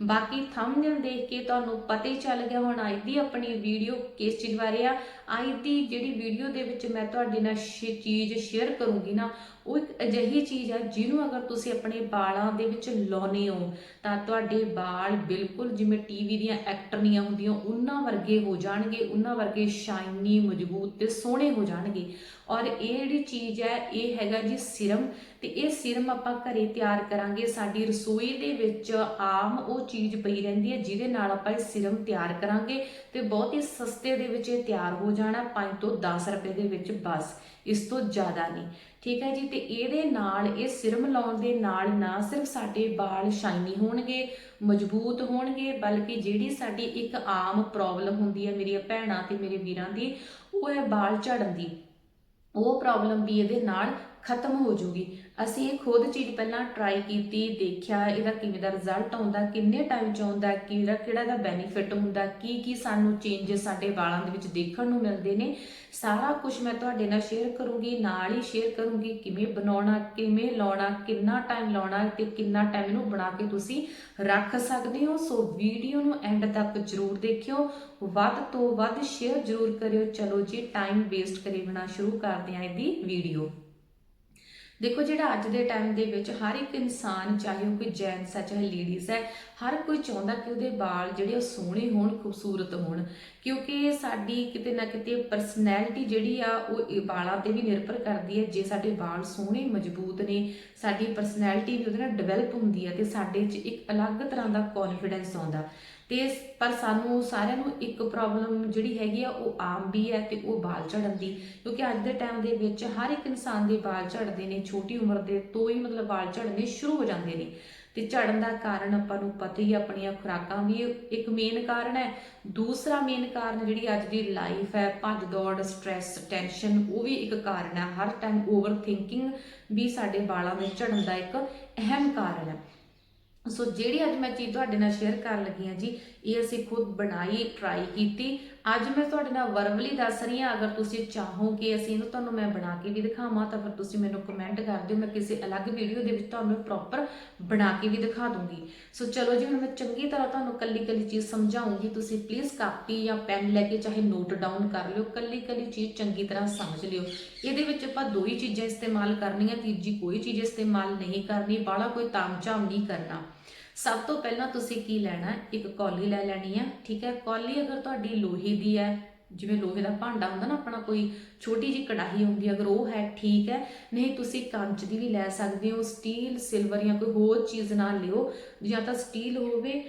ਬਾਕੀ ਥੰਬਨੇਲ ਦੇਖ ਕੇ ਤੁਹਾਨੂੰ ਪਤਾ ਹੀ ਚੱਲ ਗਿਆ ਹੁਣ ਅੱਜ ਦੀ ਆਪਣੀ ਵੀਡੀਓ ਕਿਸ ਚੀਜ਼ ਬਾਰੇ ਆ। ਅੱਜ ਦੀ ਜਿਹੜੀ ਵੀਡੀਓ ਦੇ ਵਿੱਚ ਮੈਂ ਤੁਹਾਡੇ ਨਾਲ ਚੀਜ਼ ਸ਼ੇਅਰ ਕਰੂੰਗੀ ਨਾ, ਉਹ ਇੱਕ ਅਜਿਹੀ ਚੀਜ਼ ਹੈ ਜਿਹਨੂੰ ਅਗਰ ਤੁਸੀਂ ਆਪਣੇ ਵਾਲਾਂ ਦੇ ਵਿੱਚ ਲਾਉਨੇ ਹੋ, ਤਾਂ ਤੁਹਾਡੇ ਵਾਲ ਬਿਲਕੁਲ ਜਿਵੇਂ ਟੀਵੀ ਦੀਆਂ ਐਕਟਰਨੀਆਂ ਹੁੰਦੀਆਂ, ਉਹਨਾਂ ਵਰਗੇ ਹੋ ਜਾਣਗੇ, ਉਹਨਾਂ ਵਰਗੇ ਸ਼ਾਈਨੀ ਮਜ਼ਬੂਤ ਤੇ ਸੋਹਣੇ ਹੋ ਜਾਣਗੇ। ਔਰ ਇਹ ਜਿਹੜੀ ਚੀਜ਼ ਹੈ, ਇਹ ਹੈਗਾ ਜੀ ਸਿਰਮ। ਤੇ ਇਹ ਸਿਰਮ ਆਪਾਂ ਘਰੇ ਤਿਆਰ ਕਰਾਂਗੇ। ਸਾਡੀ ਰਸੋਈ ਦੇ ਵਿੱਚ ਆਮ ਉਹ ਚੀਜ਼ ਪਈ ਰਹਿੰਦੀ ਹੈ, ਜਿਹਦੇ ਨਾਲ ਆਪਾਂ ਇਹ ਸਿਰਮ ਤਿਆਰ ਕਰਾਂਗੇ ਤੇ ਬਹੁਤ ਹੀ ਸਸਤੇ ਦੇ ਵਿੱਚ ਇਹ ਤਿਆਰ ਹੋ ਜਾਣਾ 5 ਤੋਂ 10 ਰੁਪਏ ਦੇ ਵਿੱਚ ਬਸ, ਇਸ ਤੋਂ ਜ਼ਿਆਦਾ ਨਹੀਂ। ਠੀਕ ਹੈ ਜੀ, ਤੇ ਇਹਦੇ ਨਾਲ, ਇਹ ਸਿਰਮ ਲਾਉਣ ਦੇ ਨਾਲ ਨਾ ਸਿਰਫ ਸਾਡੇ ਵਾਲ ਸ਼ਾਈਨੀ ਹੋਣਗੇ, ਮਜ਼ਬੂਤ ਹੋਣਗੇ, ਬਲਕਿ ਜਿਹੜੀ ਸਾਡੀ ਇੱਕ ਆਮ ਪ੍ਰੋਬਲਮ ਹੁੰਦੀ ਹੈ ਮੇਰੀਆਂ ਭੈਣਾਂ ਤੇ ਮੇਰੇ ਵੀਰਾਂ ਦੀ, ਉਹ ਹੈ ਵਾਲ ਝੜਨ ਦੀ, ਉਹ ਪ੍ਰੋਬਲਮ ਵੀ ਇਹਦੇ ਨਾਲ ਖਤਮ ਹੋ ਜੂਗੀ। ਅਸੀਂ ਇਹ ਖੁਦ ਚੀਜ਼ ਪਹਿਲਾਂ ਟਰਾਈ ਕੀਤੀ, ਦੇਖਿਆ, ਇਹਦਾ ਕਿਵੇਂ ਦਾ ਰਿਜ਼ਲਟ ਆਉਂਦਾ, ਕਿੰਨੇ ਟਾਈਮ ਚ ਆਉਂਦਾ, ਕਿਹੜਾ ਕਿਹੜਾ ਦਾ ਬੈਨੀਫਿਟ ਹੁੰਦਾ, ਕੀ ਕੀ ਸਾਨੂੰ ਚੇਂਜਸ ਸਾਡੇ ਵਾਲਾਂ ਦੇ ਵਿੱਚ ਦੇਖਣ ਨੂੰ ਮਿਲਦੇ ਨੇ। ਸਾਰਾ ਕੁਝ ਮੈਂ ਤੁਹਾਡੇ ਨਾਲ ਸ਼ੇਅਰ ਕਰੂੰਗੀ, ਨਾਲ ਹੀ ਸ਼ੇਅਰ ਕਰੂੰਗੀ ਕਿਵੇਂ ਬਣਾਉਣਾ, ਕਿਵੇਂ ਲਾਉਣਾ, ਕਿੰਨਾ ਟਾਈਮ ਲਾਉਣਾ ਤੇ ਕਿੰਨਾ ਟਾਈਮ ਇਹਨੂੰ ਬਣਾ ਕੇ ਤੁਸੀਂ ਰੱਖ ਸਕਦੇ ਹੋ। ਸੋ ਵੀਡੀਓ ਨੂੰ ਐਂਡ ਤੱਕ ਜਰੂਰ ਦੇਖਿਓ। ਵੱਧ ਤੋਂ ਵੱਧ ਸ਼ੇਅਰ ਜਰੂਰ ਕਰਿਓ। ਚਲੋ ਜੀ ਟਾਈਮ ਵੇਸਟ ਕਰੇ ਬਿਨਾ ਸ਼ੁਰੂ ਕਰਦੇ ਹਾਂ ਇਹਦੀ ਵੀਡੀਓ ਦੇਖੋ ਜਿਹੜਾ ਅੱਜ ਦੇ ਟਾਈਮ ਦੇ ਵਿੱਚ ਹਰ ਇੱਕ ਇਨਸਾਨ, ਚਾਹੇ ਉਹ ਕੋਈ ਜੈਂਟਸ ਹੈ ਚਾਹੇ ਲੇਡੀਜ਼ ਹੈ ਹਰ ਕੋਈ ਚਾਹੁੰਦਾ ਕਿ ਉਹਦੇ ਵਾਲ ਜਿਹੜੇ ਉਹ ਸੋਹਣੇ ਹੋਣ, ਖੂਬਸੂਰਤ ਹੋਣ। ਕਿਉਂਕਿ ਸਾਡੀ ਕਿਤੇ ਨਾ ਕਿਤੇ ਪਰਸਨੈਲਿਟੀ ਜਿਹੜੀ ਆ, ਉਹ ਇਹ ਵਾਲਾਂ ਤੇ ਵੀ ਨਿਰਭਰ ਕਰਦੀ ਹੈ। ਜੇ ਸਾਡੇ ਵਾਲ ਸੋਹਣੇ, ਮਜ਼ਬੂਤ ਨੇ, ਸਾਡੀ ਪਰਸਨੈਲਿਟੀ ਵੀ ਉਹਦੇ ਨਾਲ ਡਿਵੈਲਪ ਹੁੰਦੀ ਹੈ ਤੇ ਸਾਡੇ 'ਚ ਇੱਕ ਅਲੱਗ ਤਰ੍ਹਾਂ ਦਾ ਕੌਨਫੀਡੈਂਸ ਆਉਂਦਾ। ਤੇ ਪਰ ਸਾਨੂੰ ਸਾਰਿਆਂ ਨੂੰ ਇੱਕ ਪ੍ਰੋਬਲਮ ਜਿਹੜੀ ਹੈਗੀ ਆ, ਉਹ ਆਮ ਵੀ ਹੈ ਤੇ ਉਹ ਵਾਲ ਝੜਨ ਦੀ। ਕਿਉਂਕਿ ਅੱਜ ਦੇ ਟਾਈਮ ਦੇ ਵਿੱਚ ਹਰ ਇੱਕ ਇਨਸਾਨ ਦੇ ਵਾਲ ਝੜਦੇ ਨੇ, ਛੋਟੀ ਉਮਰ ਦੇ ਤੋਂ ਹੀ ਮਤਲਬ ਵਾਲ ਝੜਨੇ ਸ਼ੁਰੂ ਹੋ ਜਾਂਦੇ ਨੇ। ਤੇ ਝੜਨ ਦਾ ਕਾਰਨ ਆਪਾਂ ਨੂੰ ਪਤਾ ਹੀ ਆਪਣੀਆਂ ਖੁਰਾਕਾਂ ਵੀ ਇੱਕ ਮੇਨ ਕਾਰਨ ਹੈ। ਦੂਸਰਾ ਮੇਨ ਕਾਰਨ ਜਿਹੜੀ ਅੱਜ ਦੀ ਲਾਈਫ ਹੈ, ਭੱਜ ਦੌੜ ਸਟ੍ਰੈਸ ਟੈਨਸ਼ਨ ਉਹ ਵੀ ਇੱਕ ਕਾਰਨ ਹੈ। ਹਰ ਟਾਈਮ ਓਵਰ ਥਿੰਕਿੰਗ ਵੀ ਸਾਡੇ ਵਾਲਾਂ ਦੇ ਝੜਨ ਦਾ ਇੱਕ ਅਹਿਮ ਕਾਰਨ ਹੈ। ਸੋ ਜਿਹੜੀ ਅੱਜ ਮੈਂ ਚੀਜ਼ ਤੁਹਾਡੇ ਨਾਲ ਸ਼ੇਅਰ ਕਰਨ ਲੱਗੀ ਹਾਂ ਜੀ ਇਹ ਅਸੀਂ ਖੁਦ ਬਣਾਈ ਟਰਾਈ ਕੀਤੀ। ਅੱਜ ਮੈਂ ਤੁਹਾਡੇ ਨਾਲ ਵਰਬਲੀ ਦੱਸ ਰਹੀ ਹਾਂ, ਅਗਰ ਤੁਸੀਂ ਚਾਹੋ ਕਿ ਅਸੀਂ ਇਹਨੂੰ ਤੁਹਾਨੂੰ ਮੈਂ ਬਣਾ ਕੇ ਵੀ ਦਿਖਾਵਾਂ, ਤਾਂ ਫਿਰ ਤੁਸੀਂ ਮੈਨੂੰ ਕਮੈਂਟ ਕਰ ਦਿਓ, ਮੈਂ ਕਿਸੇ ਅਲੱਗ ਵੀਡੀਓ ਦੇ ਵਿੱਚ ਤੁਹਾਨੂੰ ਪ੍ਰੋਪਰ ਬਣਾ ਕੇ ਵੀ ਦਿਖਾ ਦੂੰਗੀ। ਸੋ ਚਲੋ ਜੀ, ਹੁਣ ਮੈਂ ਚੰਗੀ ਤਰ੍ਹਾਂ ਤੁਹਾਨੂੰ ਕੱਲੀ ਕੱਲੀ ਚੀਜ਼ ਸਮਝਾਉਂਗੀ, ਤੁਸੀਂ ਪਲੀਜ਼ ਕਾਪੀ ਜਾਂ ਪੈਨ ਲੈ ਕੇ ਚਾਹੇ ਨੋਟ ਡਾਊਨ ਕਰ ਲਿਓ ਕੱਲੀ ਕੱਲੀ ਚੀਜ਼ ਚੰਗੀ ਤਰ੍ਹਾਂ ਸਮਝ ਲਿਓ। ਇਹਦੇ ਵਿੱਚ ਆਪਾਂ ਦੋ ਹੀ ਚੀਜ਼ਾਂ ਇਸਤੇਮਾਲ ਕਰਨੀਆਂ, ਤੀਜੀ ਕੋਈ ਚੀਜ਼ ਇਸਤੇਮਾਲ ਨਹੀਂ ਕਰਨੀ, ਬਾਹਲਾ ਕੋਈ ਤਾਮਝਾਮ ਨਹੀਂ ਕਰਨਾ। ਸਭ ਤੋਂ ਪਹਿਲਾਂ ਤੁਸੀਂ ਕੀ ਲੈਣਾ? ਇੱਕ ਕੌਲੀ ਲੈ ਲੈਣੀ ਹੈ ਠੀਕ ਹੈ? ਕੌਲੀ ਅਗਰ ਤੁਹਾਡੀ ਲੋਹੇ ਦੀ ਹੈ, ਜਿਵੇਂ ਲੋਹੇ ਦਾ ਭਾਂਡਾ ਹੁੰਦਾ ਨਾ, ਆਪਣਾ ਕੋਈ ਛੋਟੀ ਜੀ ਕੜਾਹੀ ਹੁੰਦੀ ਅਗਰ ਉਹ ਹੈ, ਠੀਕ ਹੈ? ਨਹੀਂ, ਤੁਸੀਂ ਕੰਚ ਦੀ ਵੀ ਲੈ ਸਕਦੇ ਹੋ, ਸਟੀਲ, ਸਿਲਵਰ ਜਾਂ ਕੋਈ ਹੋਰ ਚੀਜ਼ ਨਾਲ ਲਿਓ, ਜਾਂ ਤਾਂ ਸਟੀਲ ਹੋਵੇ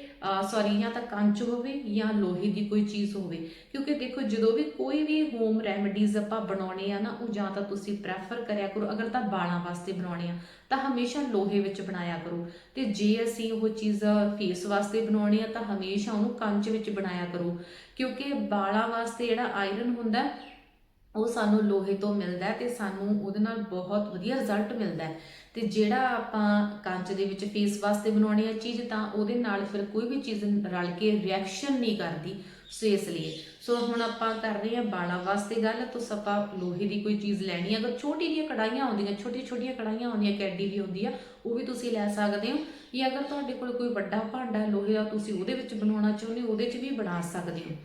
ਸੌਰੀ ਜਾਂ ਤਾਂ ਕੰਚ ਹੋਵੇ ਜਾਂ ਲੋਹੇ ਦੀ ਕੋਈ ਚੀਜ਼ ਹੋਵੇ। ਕਿਉਂਕਿ ਦੇਖੋ, ਜਦੋਂ ਵੀ ਕੋਈ ਵੀ ਹੋਮ ਰੈਮਡੀਜ਼ ਆਪਾਂ ਬਣਾਉਣੇ ਆ ਨਾ, ਉਹ ਜਾਂ ਤਾਂ ਤੁਸੀਂ ਪ੍ਰੈਫਰ ਕਰਿਆ ਕਰੋ, ਅਗਰ ਤਾਂ ਬਾਲਾਂ ਵਾਸਤੇ ਬਣਾਉਣੇ ਆ, ਤਾਂ ਹਮੇਸ਼ਾ ਲੋਹੇ ਵਿੱਚ ਬਣਾਇਆ ਕਰੋ। ਤੇ ਜੇ ਅਸੀਂ ਉਹ ਚੀਜ਼ ਫੇਸ ਵਾਸਤੇ ਬਣਾਉਣੀ ਆ, ਤਾਂ ਹਮੇਸ਼ਾ ਉਹਨੂੰ ਕੰਚ ਵਿੱਚ ਬਣਾਇਆ ਕਰੋ। ਕਿਉਂਕਿ ਬਾਲਾਂ ਵਾਸਤੇ ਜਿਹੜਾ ਆਇਰਨ ਹੁੰਦਾ ਉਹ ਸਾਨੂੰ ਲੋਹੇ ਤੋਂ ਮਿਲਦਾ ਹੈ ਤੇ ਸਾਨੂੰ ਉਹਦੇ ਨਾਲ ਬਹੁਤ ਵਧੀਆ ਰਿਜ਼ਲਟ ਮਿਲਦਾ ਹੈ। ਤੇ ਜਿਹੜਾ ਆਪਾਂ ਕੰਚ ਦੇ ਵਿੱਚ ਫੇਸ ਵਾਸਤੇ ਬਣਾਉਣੀ ਆ ਚੀਜ਼, ਤਾਂ ਉਹਦੇ ਨਾਲ ਫਿਰ ਕੋਈ ਵੀ ਚੀਜ਼ ਰਲ ਕੇ ਰਿਐਕਸ਼ਨ ਨਹੀਂ ਕਰਦੀ ਸੋ ਇਸ ਲਈ। ਸੋ ਹੁਣ ਆਪਾਂ ਕਰ ਰਹੇ ਹਾਂ ਵਾਲਾਂ ਵਾਸਤੇ ਗੱਲ। ਤਾਂ ਆਪਾਂ ਲੋਹੇ ਦੀ ਕੋਈ ਚੀਜ਼ ਲੈਣੀ ਹੈ ਅਗਰ ਛੋਟੀ ਜਿਹੀਆਂ ਕੜਾਈਆਂ ਆਉਂਦੀਆਂ ਛੋਟੀ ਛੋਟੀਆਂ ਕੜਾਈਆਂ ਆਉਂਦੀਆਂ, ਕੈਡੀ ਵੀ ਹੁੰਦੀ ਆ, ਉਹ ਵੀ ਤੁਸੀਂ ਲੈ ਸਕਦੇ ਹੋ। ਜਾਂ ਅਗਰ ਤੁਹਾਡੇ ਕੋਲ ਕੋਈ ਵੱਡਾ ਭਾਂਡਾ, ਲੋਹੇ ਦਾ ਤੁਸੀਂ ਉਹਦੇ ਵਿੱਚ ਬਣਾਉਣਾ ਚਾਹੁੰਦੇ ਹੋ, ਉਹਦੇ 'ਚ ਵੀ ਬਣਾ ਸਕਦੇ ਹੋ।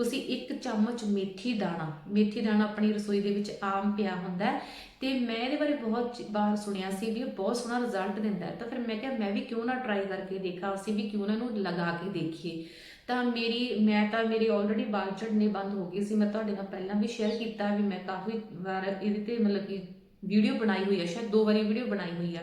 ਤੁਸੀਂ ਇੱਕ ਚਮਚ ਮੇਥੀ ਦਾਣਾ ਮੇਥੀ ਦਾਣਾ ਆਪਣੀ ਰਸੋਈ ਦੇ ਵਿੱਚ ਆਮ ਪਿਆ ਹੁੰਦਾ ਹੈ ਤੇ ਮੈਂ ਇਹਦੇ ਬਾਰੇ ਬਹੁਤ ਚ- ਵਾਰ ਸੁਣਿਆ ਸੀ ਵੀ ਇਹ ਬਹੁਤ ਸੋਹਣਾ ਰਿਜ਼ਲਟ ਦਿੰਦਾ ਤਾਂ ਫਿਰ ਮੈਂ ਕਿਹਾ, ਮੈਂ ਵੀ ਕਿਉਂ ਨਾ ਟਰਾਈ ਕਰਕੇ ਦੇਖਾਂ, ਅਸੀਂ ਵੀ ਕਿਉਂ ਨਾ ਇਹਨੂੰ ਲਗਾ ਕੇ ਦੇਖੀਏ। ਤਾਂ ਮੇਰੀ, ਮੈਂ ਤਾਂ, ਮੇਰੀ ਆਲਰੇਡੀ ਬਾਲ ਝੜਨੇ ਬੰਦ ਹੋ ਗਈ ਸੀ। ਮੈਂ ਤੁਹਾਡੇ ਨਾਲ ਪਹਿਲਾਂ ਵੀ ਸ਼ੇਅਰ ਕੀਤਾ ਵੀ ਮੈਂ ਕਾਫੀ ਵਾਰ ਇਹਦੇ ਤੇ ਮਤਲਬ ਕਿ ਵੀਡੀਓ ਬਣਾਈ ਹੋਈ ਹੈ ਸ਼ਾਇਦ ਦੋ ਵਾਰੀ ਵੀਡੀਓ ਬਣਾਈ ਹੋਈ ਆ।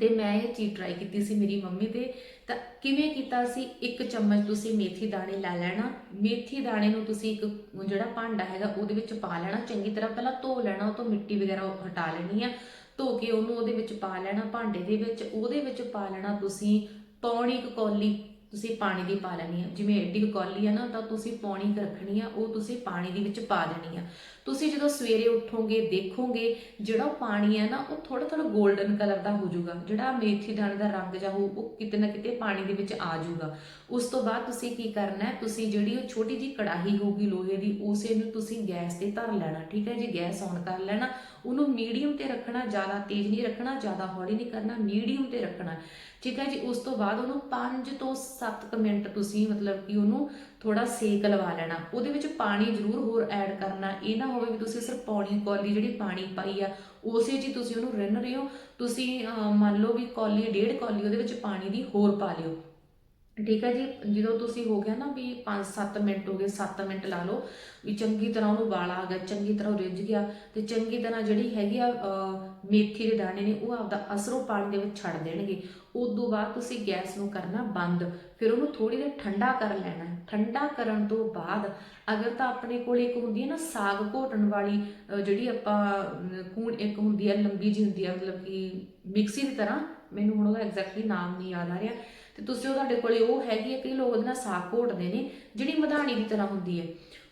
ਤੇ ਮੈਂ ਇਹ ਚੀਜ਼ ਟਰਾਈ ਕੀਤੀ ਸੀ ਮੇਰੀ ਮੰਮੀ ਤੇ, ਤਾਂ ਕਿਵੇਂ ਕੀਤਾ ਸੀ? ਇੱਕ ਚਮਚ ਤੁਸੀਂ ਮੇਥੀ ਦਾਣੇ ਲੈ ਲੈਣਾ। ਮੇਥੀ ਦਾਣੇ ਨੂੰ ਤੁਸੀਂ ਇੱਕ ਜਿਹੜਾ ਭਾਂਡਾ ਹੈਗਾ, ਉਹਦੇ ਵਿੱਚ ਪਾ ਲੈਣਾ। ਚੰਗੀ ਤਰ੍ਹਾਂ ਪਹਿਲਾਂ ਧੋ ਲੈਣਾ, ਉਹ ਤੋਂ ਮਿੱਟੀ ਵਗੈਰਾ ਉਹ ਹਟਾ ਲੈਣੀ ਆ। ਧੋ ਕੇ ਉਹਨੂੰ ਉਹਦੇ ਵਿੱਚ ਪਾ ਲੈਣਾ, ਭਾਂਡੇ ਦੇ ਵਿੱਚ। ਉਹਦੇ ਵਿੱਚ ਪਾ ਲੈਣਾ ਤੁਸੀਂ ਪੌਣੀ ਕੁ ਕੌਲੀ ਤੁਸੀਂ ਪਾਣੀ ਦੀ ਪਾ ਲੈਣੀ ਆ। ਜਿਵੇਂ ਐਡੀ ਕੁ ਕੌਲੀ ਆ ਨਾ, ਤਾਂ ਤੁਸੀਂ ਪੌਣੀ ਰੱਖਣੀ ਆ, ਉਹ ਤੁਸੀਂ ਪਾਣੀ ਦੇ ਵਿੱਚ ਪਾ ਦੇਣੀ ਆ। ਤੁਸੀਂ ਜਦੋਂ ਸਵੇਰੇ ਉੱਠੋਗੇ, ਦੇਖੋਗੇ, ਜਿਹੜਾ ਉਹ ਪਾਣੀ ਆ ਨਾ, ਉਹ ਥੋੜਾ ਥੋੜਾ 골ਡਨ ਕਲਰ ਦਾ ਹੋ ਜਾਊਗਾ। ਜਿਹੜਾ ਮੇਥੀ ਦਾਣੇ ਦਾ ਰੰਗ ਜਾਂ ਹੋ ਉਹ ਕਿਤੇ ਨਾ ਕਿਤੇ ਪਾਣੀ ਦੇ ਵਿੱਚ ਆ ਜਾਊਗਾ। ਉਸ ਤੋਂ ਬਾਅਦ ਤੁਸੀਂ ਕੀ ਕਰਨਾ ਹੈ, ਤੁਸੀਂ ਜਿਹੜੀ ਉਹ ਛੋਟੀ ਜੀ ਕੜਾਹੀ ਹੋਊਗੀ ਲੋਹੇ ਦੀ, ਉਸੇ ਨੂੰ ਤੁਸੀਂ ਗੈਸ ਤੇ ਧਰ ਲੈਣਾ। ਠੀਕ ਹੈ ਜੀ, ਗੈਸ ਔਨ ਕਰ ਲੈਣਾ। ਉਹਨੂੰ ਮੀਡੀਅਮ ਤੇ ਰੱਖਣਾ ਜ਼ਿਆਦਾ ਤੇਜ਼ ਨਹੀਂ ਰੱਖਣਾ, ਜ਼ਿਆਦਾ ਹੌਲੀ ਨਹੀਂ ਕਰਨਾ ਮੀਡੀਅਮ ਤੇ ਰੱਖਣਾ। ਠੀਕ ਹੈ ਜੀ, ਉਸ ਤੋਂ ਬਾਅਦ ਉਹਨੂੰ 5 ਤੋਂ 7 ਮਿੰਟ ਤੁਸੀਂ ਮਤਲਬ ਕਿ ਉਹਨੂੰ ਥੋੜਾ ਸੇਕ ਲਵਾ ਲੈਣਾ। ਉਹਦੇ ਵਿੱਚ ਪਾਣੀ ਜ਼ਰੂਰ ਹੋਰ ਐਡ ਕਰਨਾ। ਇਹ ਨਾ ਹੋਵੇ ਵੀ ਤੁਸੀਂ ਸਿਰਫ ਪੌਣੀ ਕੌਲੀ ਜਿਹੜੀ ਪਾਣੀ ਪਾਈ ਆ, ਉਸੇ 'ਚ ਹੀ ਤੁਸੀਂ ਉਹਨੂੰ ਰਿੰਨ ਰਹੇ ਹੋ। ਤੁਸੀਂ ਮੰਨ ਲਓ ਵੀ ਕੌਲੀ, ਡੇਢ ਕੌਲੀ ਉਹਦੇ ਵਿੱਚ ਪਾਣੀ ਦੀ ਹੋਰ ਪਾ ਲਿਓ। ਠੀਕ ਹੈ ਜੀ ਜਦੋਂ ਤੁਸੀਂ ਹੋ ਗਿਆ ਨਾ ਵੀ 5-7 ਮਿੰਟ ਹੋ ਗਏ 7 ਮਿੰਟ ਲਾ ਲਓ ਵੀ ਚੰਗੀ ਤਰ੍ਹਾਂ ਉਹਨੂੰ ਵਾਲਾ ਆ ਗਿਆ ਚੰਗੀ ਤਰ੍ਹਾਂ ਰਿੱਝ ਗਿਆ ਤੇ ਚੰਗੀ ਤਰ੍ਹਾਂ ਜਿਹੜੀ ਹੈਗੀ ਆ ਮੇਥੀ ਦੇ ਦਾਣੇ ਨੇ ਉਹ ਆਪਦਾ ਅਸਰੋਂ ਉਹ ਪਾਣੀ ਦੇ ਵਿੱਚ ਛੱਡ ਦੇਣਗੇ। ਉਦੋਂ ਬਾਅਦ ਤੁਸੀਂ ਗੈਸ ਨੂੰ ਕਰਨਾ ਬੰਦ ਫਿਰ ਉਹਨੂੰ ਥੋੜੀ ਦੇਰ ਠੰਡਾ ਕਰ ਲੈਣਾ। ਠੰਡਾ ਕਰਨ ਤੋਂ ਬਾਅਦ ਅਗਰ ਤਾਂ ਆਪਣੇ ਕੋਲ ਇੱਕ ਹੁੰਦੀ ਹੈ ਨਾ ਸਾਗ ਘੋਟਣ ਵਾਲੀ ਜਿਹੜੀ ਆਪਾਂ ਅਮ, ਕੂਣ ਇੱਕ ਹੁੰਦੀ ਹੈ ਲੰਬੀ ਜਿਹੀ ਹੁੰਦੀ ਹੈ ਮਤਲਬ ਕਿ ਮਿਕਸੀ ਦੀ ਤਰ੍ਹਾਂ ਮੈਨੂੰ ਹੁਣ ਉਹਦਾ ਐਗਜ਼ੈਕਟਲੀ ਨਾਮ ਨਹੀਂ ਯਾਦ ਆ ਰਿਹਾ। ਤੇ ਤੁਸੀਂ ਉਹ ਤੁਹਾਡੇ ਕੋਲੇ, ਉਹ ਹੈਗੀ ਹੈ ਕਈ ਲੋਕ ਉਹਦੇ ਨਾਲ ਸਾਗ ਘੋਟਦੇ ਨੇ, ਜਿਹੜੀ ਮਧਾਣੀ ਦੀ ਤਰ੍ਹਾਂ ਹੁੰਦੀ ਹੈ।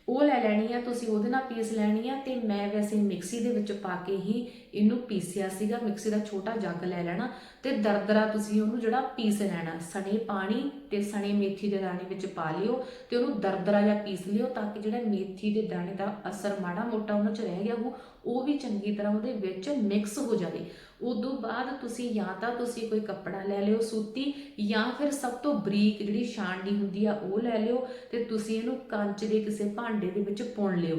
ਉਹ ਲੈ ਲੈਣੀ ਆ, ਤੁਸੀਂ ਉਹਦੇ ਨਾਲ ਪੀਸ ਲੈਣੀ ਆ, ਤੇ ਮੈਂ ਵੈਸੇ ਮਿਕਸੀ ਦੇ ਵਿੱਚ ਪਾ ਕੇ ਹੀ ਇਹਨੂੰ ਪੀਸਿਆ ਸੀਗਾ, ਮਿਕਸੀ ਦਾ ਛੋਟਾ ਜੱਗ ਲੈ ਲੈਣਾ ਤੇ ਦਰਦਰਾ ਤੁਸੀਂ ਉਹਨੂੰ ਜਿਹੜਾ ਪੀਸ ਲੈਣਾ, ਸਣੇ ਪਾਣੀ ਤੇ ਸਣੇ ਮੇਥੀ ਦੇ ਦਾਣੇ ਵਿੱਚ ਪਾ ਲਿਓ ਤੇ ਉਹਨੂੰ ਦਰਦਰਾ ਜਾਂ ਪੀਸ ਲਿਓ ਤਾਂ ਕਿ ਜਿਹੜਾ ਮੇਥੀ ਦੇ ਦਾਣੇ ਦਾ ਅਸਰ ਮਾੜਾ ਮੋਟਾ ਉਹਨਾਂ 'ਚ ਰਹਿ ਗਿਆ ਉਹ ਉਹ ਵੀ ਚੰਗੀ ਤਰ੍ਹਾਂ ਉਹਦੇ ਵਿੱਚ ਮਿਕਸ ਹੋ ਜਾਵੇ। ਉਦੋਂ ਬਾਅਦ ਤੁਸੀਂ ਜਾਂ ਤਾਂ ਤੁਸੀਂ ਕੋਈ ਕੱਪੜਾ ਲੈ ਲਿਓ ਸੂਤੀ ਜਾਂ ਫਿਰ ਸਭ ਤੋਂ ਬਰੀਕ ਜਿਹੜੀ ਛਾਣਨੀ ਹੁੰਦੀ ਆ ਉਹ ਲੈ ਲਿਓ ਤੇ ਤੁਸੀਂ ਇਹਨੂੰ ਕੰਚ ਦੇ ਕਿਸੇ ਭਾਂਡੇ ਦੇ ਵਿੱਚ ਪੁਣ ਲਿਓ।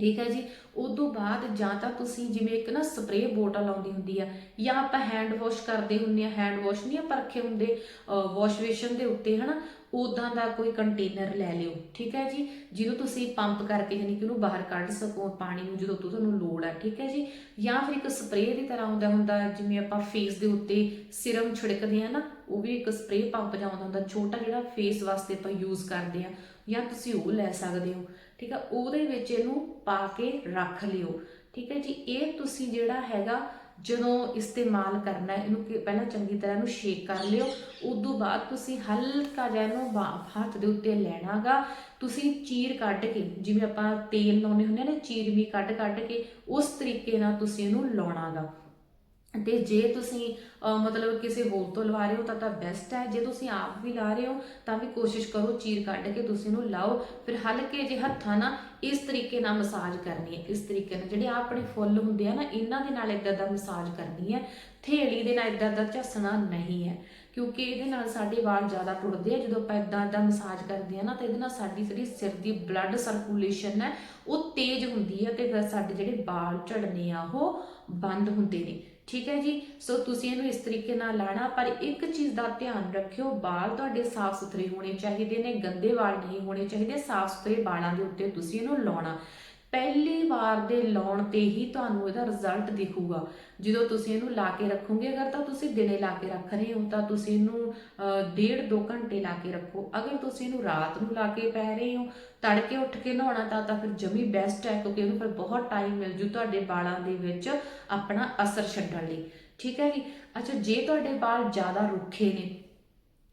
ਠੀਕ ਹੈ ਜੀ? ਉਦੋਂ ਬਾਅਦ ਜਾਂ ਤਾਂ ਤੁਸੀਂ ਜਿਵੇਂ ਇੱਕ ਨਾ ਸਪਰੇਅ ਬੋਟਲ ਆਉਂਦੀ ਹੁੰਦੀ ਆ, ਜਾਂ ਆਪਾਂ ਹੈਂਡ ਵਾਸ਼ ਕਰਦੇ ਹੁੰਨੇ ਆ ਹੈਂਡ ਵਾਸ਼ ਨਹੀਂ ਆਪਾਂ ਰੱਖੇ ਹੁੰਦੇ ਵਾਸ਼ ਬੇਸ਼ਨ ਦੇ ਉੱਤੇ ਹਨਾ? ਉਦਾਂ ਦਾ ਕੋਈ ਕੰਟੇਨਰ ਲੈ ਲਿਓ, ਠੀਕ ਹੈ ਜੀ? ਜਿਹਨੂੰ ਤੁਸੀਂ ਪੰਪ ਕਰਕੇ ਯਾਨੀ ਕਿ ਉਹਨੂੰ ਬਾਹਰ ਕੱਢ ਸਕੋ, ਪਾਣੀ ਨੂੰ ਜਦੋਂ ਤੋਂ ਤੁਹਾਨੂੰ ਲੋੜ ਹੈ ਠੀਕ ਹੈ ਜੀ? ਜਾਂ ਫਿਰ ਇੱਕ ਸਪਰੇਅ ਦੀ ਤਰ੍ਹਾਂ ਹੁੰਦਾ ਹੁੰਦਾ, ਜਿਵੇਂ ਆਪਾਂ ਫੇਸ ਦੇ ਉੱਤੇ ਸਿਰਮ ਛਿੜਕਦੇ ਆ ਨਾ, ਉਹ ਵੀ ਇੱਕ ਸਪਰੇਅ ਪੰਪ ਜਾਂਦਾ ਹੁੰਦਾ, ਛੋਟਾ ਜਿਹੜਾ ਫੇਸ ਵਾਸਤੇ ਆਪਾਂ ਯੂਜ਼ ਕਰਦੇ ਆ ਜਾਂ ਤੁਸੀਂ ਉਹ ਲੈ ਸਕਦੇ ਹੋ, ਠੀਕ ਹੈ? ਉਹਦੇ ਵਿੱਚ ਇਹਨੂੰ ਪਾ ਕੇ ਰੱਖ ਲਿਓ, ਠੀਕ ਹੈ ਜੀ? ਇਹ ਤੁਸੀਂ ਜਿਹੜਾ ਹੈਗਾ ਜਦੋਂ ਇਸਤੇਮਾਲ ਕਰਨਾ ਹੈ, ਇਹਨੂੰ ਪਹਿਲਾਂ ਚੰਗੀ ਤਰ੍ਹਾਂ ਇਹਨੂੰ ਸ਼ੇਕ ਕਰ ਲਿਓ। ਉਦੋਂ ਬਾਅਦ ਤੁਸੀਂ ਹਲਕਾ ਜਿਹਾ ਇਹਨੂੰ ਬਾ- ਹੱਥ ਦੇ ਉੱਤੇ ਲੈਣਾਗਾ। ਤੁਸੀਂ ਚੀਰ ਕੱਢ ਕੇ, ਜਿਵੇਂ ਆਪਾਂ ਤੇਲ ਲਾਉਂਦੇ ਹੁੰਦੇ ਆ ਨਾ, ਚੀਰ ਵੀ ਕੱਢ ਕੱਢ ਕੇ, ਉਸ ਤਰੀਕੇ ਨਾਲ ਤੁਸੀਂ ਇਹਨੂੰ ਲਾਉਣਾਗਾ। ਤੇ ਜੇ ਤੁਸੀਂ ਮਤਲਬ ਕਿਸੇ ਹੋਰ ਤੋਂ ਲਵਾ ਰਹੇ ਹੋ ਤਾਂ ਤਾਂ ਬੈਸਟ ਹੈ। ਜੇ ਤੁਸੀਂ ਆਪ ਵੀ ਲਾ ਰਹੇ ਹੋ ਤਾਂ ਵੀ ਕੋਸ਼ਿਸ਼ ਕਰੋ ਚੀਰ ਕੱਢ ਕੇ ਤੁਸੀਂ ਇਹਨੂੰ ਲਾਓ। ਫਿਰ ਹਲਕੇ ਜਿਹੇ ਹੱਥਾਂ ਨਾਲ ਇਸ ਤਰੀਕੇ ਨਾਲ ਮਸਾਜ ਕਰਨੀ ਹੈ। ਇਸ ਤਰੀਕੇ ਨਾਲ ਜਿਹੜੇ ਆਪਣੇ ਫੁੱਲ ਹੁੰਦੇ ਆ ਨਾ, ਇਹਨਾਂ ਦੇ ਨਾਲ ਇਦਾਂ ਦਾ ਮਸਾਜ ਕਰਨੀ ਹੈ। ਥੇਲੀ ਦੇ ਨਾਲ ਇਦਾਂ ਦਾ ਝੱਸਣਾ ਨਹੀਂ ਹੈ। ਕਿਉਂਕਿ ਇਹਦੇ ਨਾਲ ਸਾਡੇ ਵਾਲ ਜ਼ਿਆਦਾ ਟੁੱਟਦੇ ਆ। ਜਦੋਂ ਆਪਾਂ ਇਦਾਂ ਦਾ ਮਸਾਜ ਕਰਦੇ ਆ ਨਾ, ਤਾਂ ਇਹਦੇ ਨਾਲ ਸਾਡੀ ਜਿਹੜੀ ਸਿਰ ਦੀ ਬਲੱਡ ਸਰਕੂਲੇਸ਼ਨ ਹੈ, ਉਹ ਤੇਜ਼ ਹੁੰਦੀ ਹੈ ਤੇ ਫਿਰ ਸਾਡੇ ਜਿਹੜੇ ਵਾਲ ਝੜਨੇ ਆ, ਉਹ ਬੰਦ ਹੁੰਦੇ ਨੇ। ਠੀਕ ਹੈ ਜੀ? ਸੋ ਤੁਸੀਂ ਇਹਨੂੰ ਇਸ ਤਰੀਕੇ ਨਾਲ ਲਾਣਾ, ਪਰ ਇੱਕ ਚੀਜ਼ ਦਾ ਧਿਆਨ ਰੱਖਿਓ, ਵਾਲ ਤੁਹਾਡੇ ਸਾਫ਼ ਸੁਥਰੇ ਹੋਣੇ ਚਾਹੀਦੇ ਨੇ, ਗੰਦੇ ਵਾਲ ਨਹੀਂ ਹੋਣੇ ਚਾਹੀਦੇ ਸਾਫ਼ ਸੁਥਰੇ ਵਾਲਾਂ ਦੇ ਉੱਤੇ ਤੁਸੀਂ ਇਹਨੂੰ ਲਾਉਣਾ। ਪਹਿਲੀ ਵਾਰ ਦੇ ਲਾਉਣ ਤੇ ਹੀ ਤੁਹਾਨੂੰ ਇਹਦਾ ਰਿਜ਼ਲਟ ਦਿਖੂਗਾ। ਜਦੋਂ ਤੁਸੀਂ ਇਹਨੂੰ ਲਾ ਕੇ ਰੱਖੋਗੇ, ਅਗਰ ਤਾਂ ਤੁਸੀਂ ਦਿਨੇ ਲਾ ਕੇ ਰੱਖ ਰਹੇ ਹੋ, ਤਾਂ ਤੁਸੀਂ ਇਹਨੂੰ ਡੇਢ ਦੋ ਘੰਟੇ ਲਾ ਕੇ ਰੱਖੋ। ਅਗਰ ਤੁਸੀਂ ਇਹਨੂੰ ਰਾਤ ਨੂੰ ਲਾ ਕੇ ਪੈ ਰਹੇ ਹੋ, ਤੜਕੇ ਉੱਠ ਕੇ ਨਹਾਉਣਾ, ਤਾਂ ਤਾਂ ਫਿਰ ਜਮੀ ਬੈਸਟ ਹੈ, ਕਿਉਂਕਿ ਇਹਨੂੰ ਫਿਰ ਬਹੁਤ ਟਾਈਮ ਮਿਲ ਜੂ ਤੁਹਾਡੇ ਵਾਲਾਂ ਦੇ ਵਿੱਚ ਆਪਣਾ ਅਸਰ ਛੱਡਣ ਲਈ। ਠੀਕ ਹੈ ਜੀ? ਅੱਛਾ, ਜੇ ਤੁਹਾਡੇ ਵਾਲ ਜ਼ਿਆਦਾ ਰੁੱਖੇ ਨੇ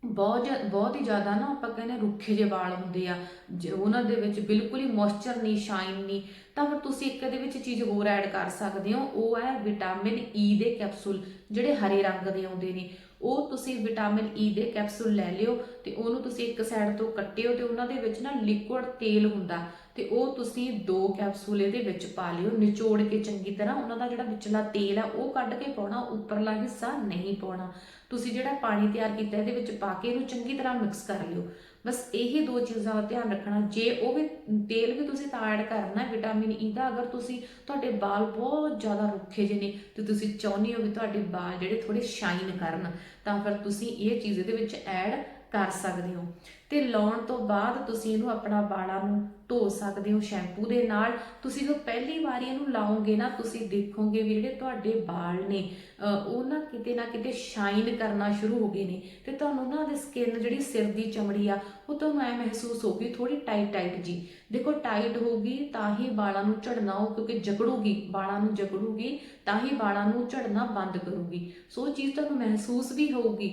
ਬਹੁਤ ਜ ਬਹੁਤ ਹੀ ਜ਼ਿਆਦਾ ਨਾ ਆਪਾਂ ਕਹਿੰਦੇ ਹਾਂ ਰੁੱਖੇ ਜਿਹੇ ਵਾਲ ਹੁੰਦੇ ਆ, ਜੇ ਉਹਨਾਂ ਦੇ ਵਿੱਚ ਬਿਲਕੁਲ ਹੀ ਮੋਇਸਚਰ ਨਹੀਂ ਸ਼ਾਈਨ ਨਹੀਂ, ਤਾਂ ਫਿਰ ਤੁਸੀਂ ਇੱਕ ਇਹਦੇ ਵਿੱਚ ਚੀਜ਼ ਹੋਰ ਐਡ ਕਰ ਸਕਦੇ ਹੋ, ਉਹ ਹੈ ਵਿਟਾਮਿਨ ਈ e ਦੇ ਕੈਪਸੂਲ ਜਿਹੜੇ ਹਰੇ ਰੰਗ ਦੇ ਆਉਂਦੇ ਨੇ। ਉਹ ਤੁਸੀਂ ਵਿਟਾਮਿਨ ਈ e ਦੇ ਕੈਪਸੂਲ ਲੈ ਲਿਓ ਤੇ ਉਹਨੂੰ ਤੁਸੀਂ ਇੱਕ ਸਾਈਡ ਤੋਂ ਕੱਟਿਓ ਤੇ ਉਹਨਾਂ ਦੇ ਵਿੱਚ ਨਾ ਲਿਕੁਇਡ ਤੇਲ ਹੁੰਦਾ ਤੇ ਉਹ ਤੁਸੀਂ ਦੋ ਕੈਪਸੂਲ ਇਹਦੇ ਵਿੱਚ ਪਾ ਲਿਓ। ਨਿਚੋੜ ਕੇ ਚੰਗੀ ਤਰ੍ਹਾਂ ਉਹਨਾਂ ਦਾ ਜਿਹੜਾ ਵਿਚਲਾ ਤੇਲ ਆ, ਉਹ ਕੱਢ ਕੇ ਪਾਉਣਾ, ਉੱਪਰਲਾ ਹਿੱਸਾ ਨਹੀਂ ਪਾਉਣਾ। ਤੁਸੀਂ ਜਿਹੜਾ ਪਾਣੀ ਤਿਆਰ ਕੀਤਾ, ਇਹਦੇ ਵਿੱਚ ਪਾ ਕੇ ਇਹਨੂੰ ਚੰਗੀ ਤਰ੍ਹਾਂ ਮਿਕਸ ਕਰ ਲਿਓ। ਬਸ ਇਹੀ ਦੋ ਚੀਜ਼ਾਂ ਦਾ ਧਿਆਨ ਰੱਖਣਾ। ਜੇ ਉਹ ਵੀ ਤੇਲ ਵੀ ਤੁਸੀਂ ਤਾਂ ਐਡ ਕਰਨਾ ਵਿਟਾਮਿਨ ਈ ਦਾ, ਅਗਰ ਤੁਸੀਂ ਤੁਹਾਡੇ ਵਾਲ ਬਹੁਤ ਜ਼ਿਆਦਾ ਰੁੱਖੇ ਜਿਹੇ ਨੇ ਤੇ ਤੁਸੀਂ ਚਾਹੁੰਦੇ ਹੋ ਵੀ ਤੁਹਾਡੇ ਵਾਲ ਜਿਹੜੇ ਥੋੜੇ ਸ਼ਾਈਨ ਕਰਨ, ਤਾਂ ਫਿਰ ਤੁਸੀਂ ਇਹ ਚੀਜ਼ ਇਹਦੇ ਵਿੱਚ ਐਡ ਕਰ ਸਕਦੇ ਹੋ। ਤੇ ਲਾਉਣ ਤੋਂ ਬਾਅਦ ਤੁਸੀਂ ਇਹਨੂੰ ਆਪਣਾ ਵਾਲਾਂ ਨੂੰ ਧੋ ਸਕਦੇ ਹੋ ਸ਼ੈਂਪੂ ਦੇ ਨਾਲ। ਤੁਸੀਂ ਜਦੋਂ ਪਹਿਲੀ ਵਾਰੀ ਇਹਨੂੰ ਲਾਓਗੇ ਨਾ, ਤੁਸੀਂ ਦੇਖੋਗੇ ਵੀ ਜਿਹੜੇ ਤੁਹਾਡੇ ਵਾਲ ਨੇ ਉਹ ਨਾ ਕਿਤੇ ਨਾ ਕਿਤੇ ਸ਼ਾਈਨ ਕਰਨਾ ਸ਼ੁਰੂ ਹੋ ਗਏ ਨੇ। ਤੇ ਤੁਹਾਨੂੰ ਨਾ ਉਹਦੀ ਸਕਿਨ ਜਿਹੜੀ ਸਿਰ ਦੀ ਚਮੜੀ ਆ, ਉਹ ਤੁਹਾਨੂੰ ਐ ਮਹਿਸੂਸ ਹੋਊਗੀ ਥੋੜੀ ਟਾਈਟ ਟਾਈਟ ਜੀ। ਦੇਖੋ ਟਾਈਟ ਹੋਊਗੀ ਤਾਂ ਹੀ ਵਾਲਾਂ ਨੂੰ ਝੜਨਾ ਉਹ ਕਿਉਂਕਿ ਜਕੜੂਗੀ, ਵਾਲਾਂ ਨੂੰ ਜਕੜੂਗੀ ਤਾਂ ਹੀ ਵਾਲਾਂ ਨੂੰ ਝੜਨਾ ਬੰਦ ਕਰੂਗੀ। ਸੋ ਉਹ ਚੀਜ਼ ਤੁਹਾਨੂੰ ਮਹਿਸੂਸ ਵੀ ਹੋਊਗੀ।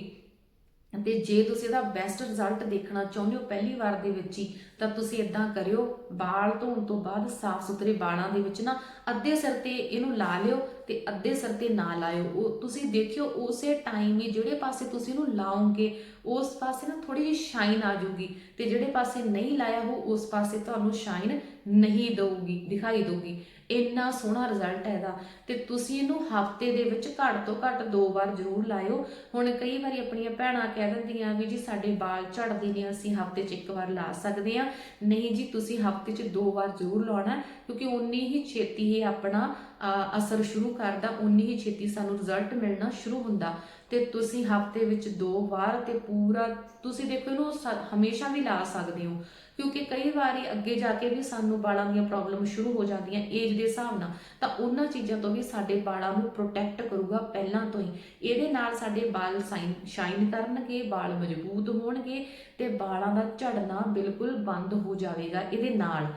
ਤੇ ਜੇ ਤੁਸੀਂ ਇਹਦਾ ਬੈਸਟ ਰਿਜ਼ਲਟ ਦੇਖਣਾ ਚਾਹੁੰਦੇ ਹੋ ਪਹਿਲੀ ਵਾਰ ਦੇ ਵਿੱਚ ਹੀ, ਤਾਂ ਤੁਸੀਂ ਇਦਾਂ ਕਰਿਓ, ਵਾਲ ਧੋਣ ਤੋਂ ਬਾਅਦ ਸਾਫ਼ ਸੁਥਰੇ ਵਾਲਾਂ ਦੇ ਵਿੱਚ ਨਾ ਅੱਧੇ ਸਿਰ ਤੇ ਇਹਨੂੰ ਲਾ ਲਿਓ ਤੇ ਅੱਧੇ ਸਿਰ ਤੇ ਨਾ ਲਾਇਓ। ਉਹ ਤੁਸੀਂ ਦੇਖਿਓ, ਉਸੇ ਟਾਈਮ ਹੀ ਜਿਹੜੇ ਪਾਸੇ ਤੁਸੀਂ ਇਹਨੂੰ ਲਾਓਗੇ, ਉਸ ਪਾਸੇ ਨਾ ਥੋੜੀ ਜਿਹੀ ਸ਼ਾਈਨ ਆ ਜਾਊਗੀ ਤੇ ਜਿਹੜੇ ਪਾਸੇ ਨਹੀਂ ਲਾਇਆ ਹੋ ਉਸ ਪਾਸੇ ਤੁਹਾਨੂੰ ਸ਼ਾਈਨ ਨਹੀਂ ਦਊਗੀ, ਦਿਖਾਈ ਦਊਗੀ। ਇੰਨਾ ਸੋਹਣਾ ਰਿਜ਼ਲਟ ਹੈ ਇਹਦਾ। ਤੇ ਤੁਸੀਂ ਇਹਨੂੰ ਹਫ਼ਤੇ ਦੇ ਵਿੱਚ ਘੱਟ ਤੋਂ ਘੱਟ ਦੋ ਵਾਰ ਜ਼ਰੂਰ ਲਾਇਓ। ਹੁਣ ਕਈ ਵਾਰੀ ਆਪਣੀਆਂ ਭੈਣਾਂ ਕਹਿ ਦਿੰਦੀਆਂ ਵੀ ਜੀ ਸਾਡੇ ਵਾਲ ਝੜਦੇ ਨੇ, ਅਸੀਂ ਹਫ਼ਤੇ 'ਚ ਇੱਕ ਵਾਰ ਲਾ ਸਕਦੇ ਆ ਨਹੀਂ ਜੀ, ਤੁਸੀਂ ਹਫ਼ਤੇ 'ਚ ਦੋ ਵਾਰ ਜ਼ਰੂਰ ਲਾਉਣਾ ਕਿਉਂਕਿ ਉਨੀ ਹੀ ਛੇਤੀ ਇਹ ਆਪਣਾ ਅਸਰ ਸ਼ੁਰੂ ਕਰਦਾ ਉਨੀ ਹੀ ਛੇਤੀ ਸਾਨੂੰ ਰਿਜ਼ਲਟ ਮਿਲਣਾ ਸ਼ੁਰੂ ਹੁੰਦਾ। ਤੇ ਤੁਸੀਂ ਹਫ਼ਤੇ ਵਿੱਚ ਦੋ ਵਾਰ ਤੇ ਪੂਰਾ, ਤੁਸੀਂ ਦੇਖੋ ਇਹਨੂੰ ਸ- ਹਮੇਸ਼ਾ ਵੀ ਲਾ ਸਕਦੇ ਹੋ। ਕਿਉਂਕਿ ਕਈ ਵਾਰੀ ਅੱਗੇ ਜਾ ਕੇ ਵੀ ਸਾਨੂੰ ਵਾਲਾਂ ਦੀਆਂ ਪ੍ਰੋਬਲਮ ਸ਼ੁਰੂ ਹੋ ਜਾਂਦੀਆਂ ਏਜ ਦੇ ਹਿਸਾਬ ਨਾਲ, ਤਾਂ ਉਹਨਾਂ ਚੀਜ਼ਾਂ ਤੋਂ ਵੀ ਸਾਡੇ ਵਾਲਾਂ ਨੂੰ ਪ੍ਰੋਟੈਕਟ ਕਰੂਗਾ ਪਹਿਲਾਂ ਤੋਂ ਹੀ। ਇਹਦੇ ਨਾਲ ਸਾਡੇ ਵਾਲ ਸਾਈਨ ਸ਼ਾਈਨ ਕਰਨਗੇ, ਵਾਲ ਮਜ਼ਬੂਤ ਹੋਣਗੇ ਤੇ ਵਾਲਾਂ ਦਾ ਝੜਨਾ ਬਿਲਕੁਲ ਬੰਦ ਹੋ ਜਾਵੇਗਾ ਇਹਦੇ ਨਾਲ।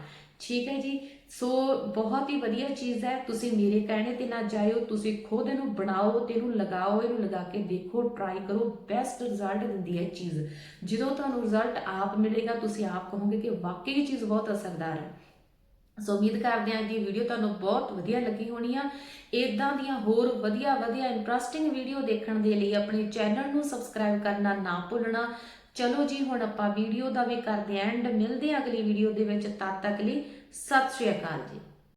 ਠੀਕ ਹੈ ਜੀ? ਸੋ ਬਹੁਤ ਹੀ ਵਧੀਆ ਚੀਜ਼ ਹੈ, ਤੁਸੀਂ ਮੇਰੇ ਕਹਿਣੇ ਤੇ ਨਾ ਜਾਇਓ, ਤੁਸੀਂ ਖੁਦ ਇਹਨੂੰ ਬਣਾਓ ਤੇ ਇਹਨੂੰ ਲਗਾਓ, ਇਹਨੂੰ ਲਗਾ ਕੇ ਦੇਖੋ ਟਰਾਈ ਕਰੋ ਬੈਸਟ ਰਿਜ਼ਲਟ ਦਿੰਦੀ ਹੈ ਇਹ ਚੀਜ਼। ਜਦੋਂ ਤੁਹਾਨੂੰ ਰਿਜ਼ਲਟ ਆਪ ਮਿਲੇਗਾ, ਤੁਸੀਂ ਆਪ ਕਹੋਗੇ ਕਿ ਵਾਕਈ ਇਹ ਚੀਜ਼ ਬਹੁਤ ਅਸਰਦਾਰ ਹੈ। ਸੋ ਉਮੀਦ ਕਰਦੇ ਹਾਂ ਕਿ ਵੀਡੀਓ ਤੁਹਾਨੂੰ ਬਹੁਤ ਵਧੀਆ ਲੱਗੀ ਹੋਣੀ ਆ। ਇਦਾਂ ਦੀਆਂ ਹੋਰ ਵਧੀਆ ਵਧੀਆ ਇੰਟਰਸਟਿੰਗ ਵੀਡੀਓ ਦੇਖਣ ਦੇ ਲਈ ਆਪਣੇ ਚੈਨਲ ਨੂੰ ਸਬਸਕ੍ਰਾਈਬ ਕਰਨਾ ਨਾ ਭੁੱਲਣਾ। ਚਲੋ ਜੀ, ਹੁਣ ਆਪਾਂ ਵੀਡੀਓ ਦਾ ਵੀ ਕਰਦੇ ਐਂਡ ਮਿਲਦੇ ਹਾਂ ਅਗਲੀ ਵੀਡੀਓ ਦੇ ਵਿੱਚ, ਤਦ ਤੱਕ ਲਈ ਸਤਿ ਸ਼੍ਰੀ ਅਕਾਲ ਜੀ।